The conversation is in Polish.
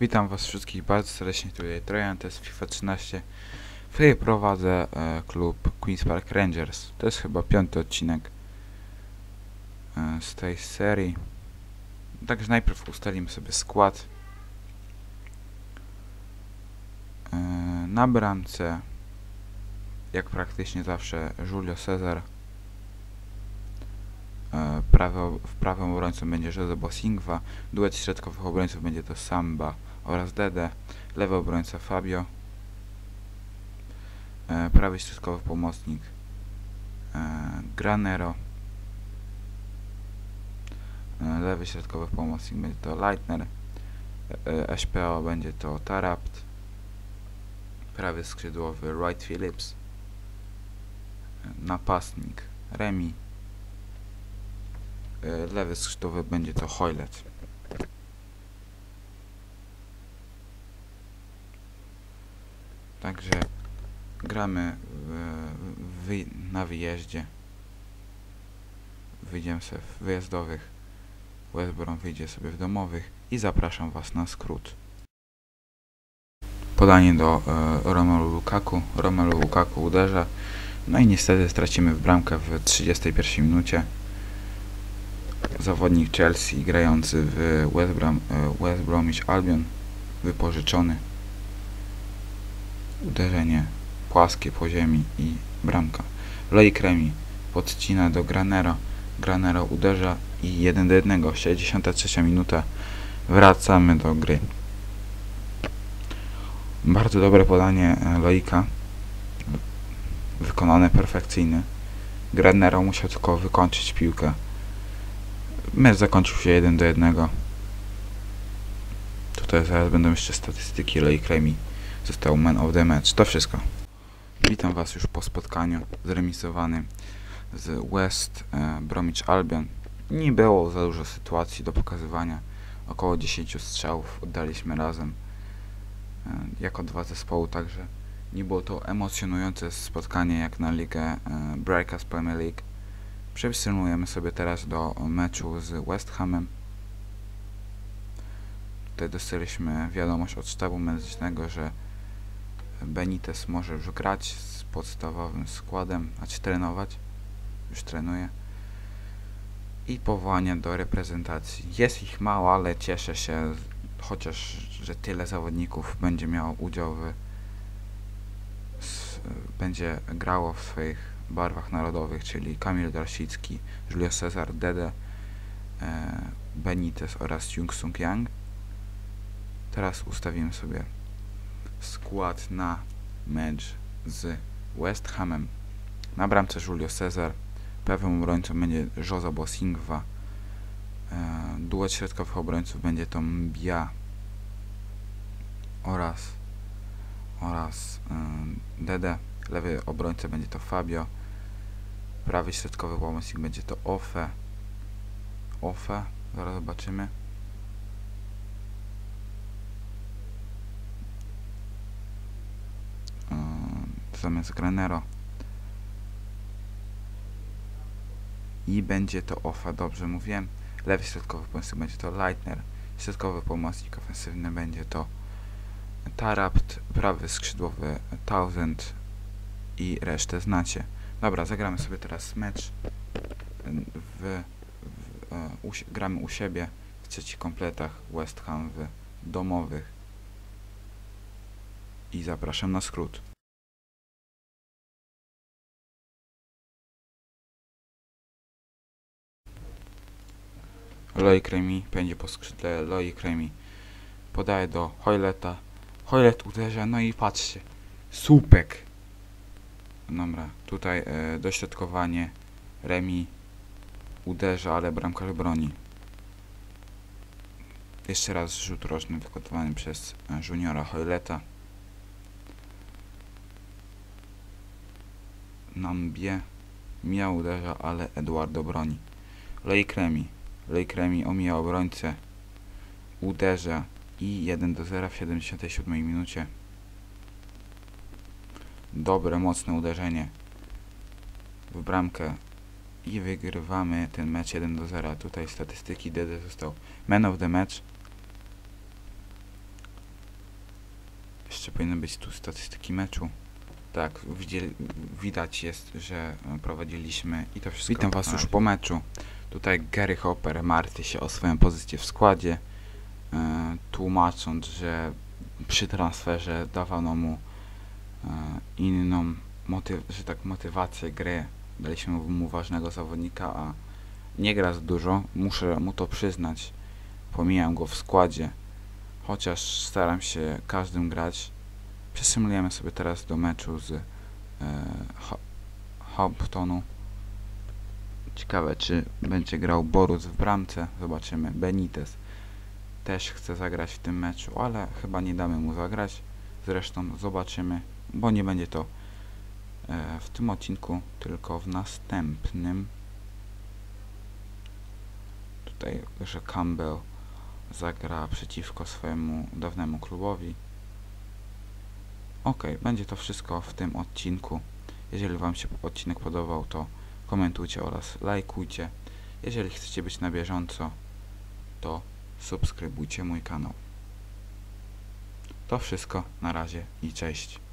Witam was wszystkich bardzo serdecznie, tutaj Trojan, to jest FIFA 13 w której prowadzę e, klub Queen's Park Rangers. To jest chyba piąty odcinek e, z tej serii. Także najpierw ustalimy sobie skład. E, na bramce, jak praktycznie zawsze, Julio Cesar. E, prawo, w prawym obrońcą będzie Jose Bosingwa. Duet środkowych obrońców będzie to Samba oraz Dede. Lewy obrońca Fabio. E, prawy środkowy pomocnik e, Granero. Lewy środkowy pomocnik będzie to Leitner. SPO będzie to Tarapt. Prawy skrzydłowy Wright Phillips. Napastnik Remi. E, lewy skrzydłowy będzie to Hoylet. Także gramy w, na wyjeździe. Wyjdziemy sobie w wyjazdowych. West Brom wyjdzie sobie w domowych i zapraszam Was na skrót. Podanie do e, Romelu Lukaku. Romelu Lukaku uderza. No i niestety stracimy w bramkę w 31 minucie. Zawodnik Chelsea grający w West, Brom, e, West Bromwich Albion wypożyczony. Uderzenie płaskie po ziemi i bramka. Loic Remi podcina do Granero. Granero uderza i 1 do 1. 63 minuta. Wracamy do gry. Bardzo dobre podanie e, Loika. Wykonane perfekcyjnie. Granero musiał tylko wykończyć piłkę. Mecz zakończył się 1 do 1. Tutaj zaraz będą jeszcze statystyki. Loic Remi został man of the match. To wszystko. Witam Was już po spotkaniu zremisowanym z West e, Bromwich Albion. Nie było za dużo sytuacji do pokazywania. Około 10 strzałów oddaliśmy razem e, jako dwa zespoły, także nie było to emocjonujące spotkanie jak na ligę e, Breakers Premier League. Przepisujemy sobie teraz do meczu z West Hamem. Tutaj dostaliśmy wiadomość od sztabu medycznego, że Benitez może już grać z podstawowym składem, znaczy trenować, już trenuje. I powołania do reprezentacji. Jest ich mało, ale cieszę się, chociaż, że tyle zawodników będzie miało udział w, będzie grało w swoich barwach narodowych, czyli Kamil Grasicki, Julio Cesar, Dede, e, Benitez oraz Jung Sung Yang. Teraz ustawimy sobie skład na mecz z West Hamem. Na bramce Julio Cesar, prawym obrońcą będzie Josa Bosingwa, e, duet środkowych obrońców będzie to Mbia oraz oraz e, Dede, lewy obrońca będzie to Fabio, prawy środkowy pomocnik będzie to Ofe, Ofe, zaraz zobaczymy. zamiast Granero. I będzie to Ofa, dobrze mówiłem. Lewy środkowy pomocnik będzie to Leitner. Środkowy pomocnik ofensywny będzie to Tarapt. Prawy skrzydłowy Thousand. I resztę znacie. Dobra, zagramy sobie teraz mecz. W, w, e, u, gramy u siebie w trzecich kompletach West Ham w domowych. I zapraszam na skrót. Loic Remi pędzi po skrzydle, Loic Remi podaje do Hoyleta, Hoylet uderza, no i patrzcie, słupek. Dobra, tutaj e, dośrodkowanie, Remi uderza, ale bramkarz broni. Jeszcze raz rzut roczny wykonany przez e, juniora Hoyleta. Nambie Mia uderza, ale Eduardo broni. Loic Remi Lake Remi omija obrońcę, uderza i 1 do 0 w 77 minucie. Dobre, mocne uderzenie w bramkę i wygrywamy ten mecz 1 do 0. Tutaj statystyki Dede został man of the match. jeszcze powinny być tu statystyki meczu. Tak, widać jest, że prowadziliśmy i to wszystko. Witam Was już po meczu. Tutaj Gary Hopper martwi się o swoją pozycję w składzie, e, tłumacząc, że przy transferze dawano mu inną, motyw, że tak, motywację gry. Daliśmy mu ważnego zawodnika, a nie gra za dużo. Muszę mu to przyznać. Pomijam go w składzie, chociaż staram się każdym grać. Przesymulujemy sobie teraz do meczu z e, Hamptonu. Ciekawe, czy będzie grał Borus w bramce. Zobaczymy. Benitez też chce zagrać w tym meczu, ale chyba nie damy mu zagrać. Zresztą zobaczymy, bo nie będzie to e, w tym odcinku, tylko w następnym. Tutaj, że Campbell zagra przeciwko swojemu dawnemu klubowi. Ok, będzie to wszystko w tym odcinku. Jeżeli Wam się odcinek podobał, to komentujcie oraz lajkujcie. Jeżeli chcecie być na bieżąco, to subskrybujcie mój kanał. To wszystko, na razie i cześć.